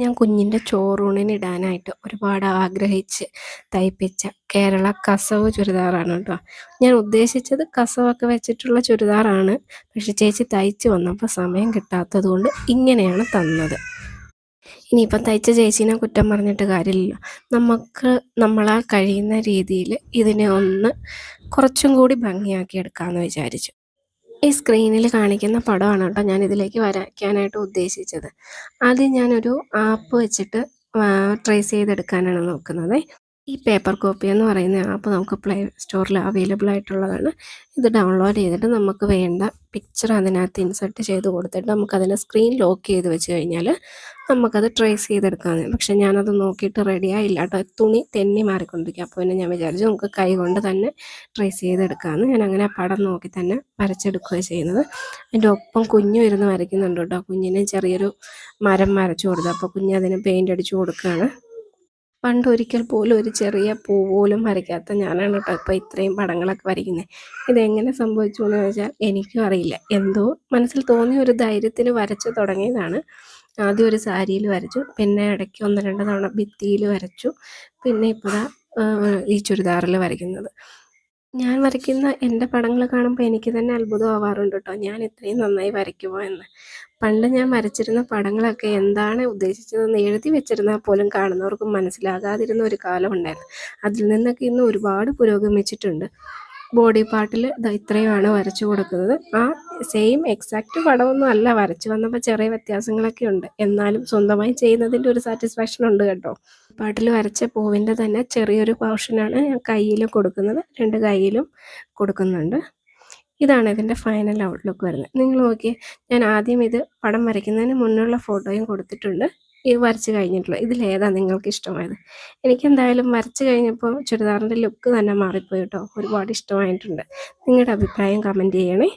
ഞാൻ കുഞ്ഞിന്റെ ചോറൂണിന് ഇടാനായിട്ട് ഒരുപാട് ആഗ്രഹിച്ച് തയ്പ്പിച്ച കേരള കസവ് ചുരിദാറാണ് കേട്ടോ. ഞാൻ ഉദ്ദേശിച്ചത് കസവൊക്കെ വെച്ചിട്ടുള്ള ചുരിദാറാണ്. പക്ഷെ ചേച്ചി തയ്ച്ച് വന്നപ്പോൾ സമയം കിട്ടാത്തത് കൊണ്ട് ഇങ്ങനെയാണ് തന്നത്. ഇനിയിപ്പം തയ്ച്ച ചേച്ചീനെ കുറ്റം പറഞ്ഞിട്ട് കാര്യമില്ല നമുക്ക് നമ്മളാൽ കഴിയുന്ന രീതിയിൽ ഇതിനെ ഒന്ന് കുറച്ചും കൂടി ഭംഗിയാക്കി എടുക്കാമെന്ന് വിചാരിച്ചു. ഈ സ്ക്രീനിൽ കാണിക്കുന്ന പടമാണ് കേട്ടോ ഞാൻ ഇതിലേക്ക് വരയ്ക്കാനായിട്ട് ഉദ്ദേശിച്ചത്. ആദ്യം ഞാനൊരു ആപ്പ് വെച്ചിട്ട് ട്രേസ് ചെയ്തെടുക്കാനാണ് നോക്കുന്നത്. ഈ പേപ്പർ കോപ്പി എന്ന് പറയുന്ന ആപ്പ് നമുക്ക് പ്ലേ സ്റ്റോറിൽ അവൈലബിൾ ആയിട്ടുള്ളതാണ്. ഇത് ഡൗൺലോഡ് ചെയ്തിട്ട് നമുക്ക് വേണ്ട പിക്ചർ അതിനകത്ത് ഇൻസെർട്ട് ചെയ്ത് കൊടുത്തിട്ട് നമുക്കതിനെ സ്ക്രീൻ ലോക്ക് ചെയ്ത് വെച്ച് കഴിഞ്ഞാൽ നമുക്കത് ട്രേസ് ചെയ്തെടുക്കാമെന്ന് പക്ഷേ ഞാനത് നോക്കിയിട്ട് റെഡി ആയില്ല കേട്ടോ. തുണി തെന്നി മാറിക്കൊണ്ടിരിക്കുക അപ്പോൾ പിന്നെ ഞാൻ വിചാരിച്ചു നമുക്ക് കൈ കൊണ്ട് തന്നെ ട്രേസ് ചെയ്തെടുക്കാമെന്ന് ഞാൻ അങ്ങനെ പടം നോക്കി തന്നെ വരച്ചെടുക്കുക ചെയ്യുന്നത്. അതിന്റെ ഒപ്പം കുഞ്ഞു ഇരുന്ന് വരയ്ക്കുന്നുണ്ട് കേട്ടോ. കുഞ്ഞിനെ ചെറിയൊരു മരം വരച്ചു കൊടുത്തു. അപ്പോൾ കുഞ്ഞ് അതിന് പെയിന്റ് അടിച്ചു കൊടുക്കുകയാണ്. പണ്ടൊരിക്കൽ പോലും ഒരു ചെറിയ പൂ പോലും വരയ്ക്കാത്ത ഞാനാണ് കേട്ടോ ഇപ്പോൾ ഇത്രയും പടങ്ങളൊക്കെ വരയ്ക്കുന്നത് ഇതെങ്ങനെ സംഭവിച്ചു എന്ന് ചോദിച്ചാൽ എനിക്കും അറിയില്ല. എന്തോ മനസ്സിൽ തോന്നിയ ഒരു ധൈര്യത്തിന് വരച്ചു തുടങ്ങിയതാണ്. ആദ്യം ഒരു സാരിയിൽ വരച്ചു പിന്നെ ഇടയ്ക്ക് ഒന്ന് രണ്ട് തവണ ഭിത്തിയിൽ വരച്ചു പിന്നെ ഇപ്പോൾ ഈ ചുരിദാറിൽ വരയ്ക്കുന്നത്. ഞാൻ വരയ്ക്കുന്ന എന്റെ പടങ്ങൾ കാണുമ്പോൾ എനിക്ക് തന്നെ അത്ഭുതം ആവാറുണ്ട് കേട്ടോ. ഞാൻ ഇത്രയും നന്നായി വരയ്ക്കുമോ എന്ന്. പണ്ട് ഞാൻ വരച്ചിരുന്ന പടങ്ങളൊക്കെ എന്താണ് ഉദ്ദേശിച്ചതെന്ന് എഴുതി വെച്ചിരുന്നാൽ പോലും കാണുന്നവർക്ക് മനസ്സിലാകാതിരുന്ന ഒരു കാലമുണ്ടായിരുന്നു അതിൽ നിന്നൊക്കെ ഇന്ന് ഒരുപാട് പുരോഗമിച്ചിട്ടുണ്ട്. ബോഡി പാർട്ടിൽ ഇത്രയുമാണ് വരച്ചു കൊടുക്കുന്നത്. ആ സെയിം എക്സാക്റ്റ് പടമൊന്നും അല്ല. വരച്ചു വന്നപ്പോൾ ചെറിയ വ്യത്യാസങ്ങളൊക്കെ ഉണ്ട്. എന്നാലും സ്വന്തമായി ചെയ്യുന്നതിന്റെ ഒരു സാറ്റിസ്ഫാക്ഷൻ ഉണ്ട് കേട്ടോ. പാട്ടിൽ വരച്ച പൂവിന്റെ തന്നെ ചെറിയൊരു പോർഷനാണ് ഞാൻ കയ്യിൽ കൊടുക്കുന്നത്. രണ്ട് കയ്യിലും കൊടുക്കുന്നുണ്ട്. ഇതാണ് ഇതിന്റെ ഫൈനൽ ഔട്ട്ലുക്ക് വരുന്നത്. നിങ്ങൾ നോക്കിയേ ഞാൻ ആദ്യം ഇത് പടം വരയ്ക്കുന്നതിന് മുന്നുള്ള ഫോട്ടോയും കൊടുത്തിട്ടുണ്ട്. ഇത് വരച്ച് കഴിഞ്ഞിട്ടുള്ള ഇതിലേതാണ് നിങ്ങൾക്ക് ഇഷ്ടമായത്? എനിക്ക് എന്തായാലും വരച്ച് കഴിഞ്ഞപ്പോൾ ചുരിദാറിന്റെ ലുക്ക് തന്നെ മാറിപ്പോയി കേട്ടോ. ഒരുപാട് ഇഷ്ടമായിട്ടുണ്ട്. നിങ്ങളുടെ അഭിപ്രായം കമന്റ് ചെയ്യണേ.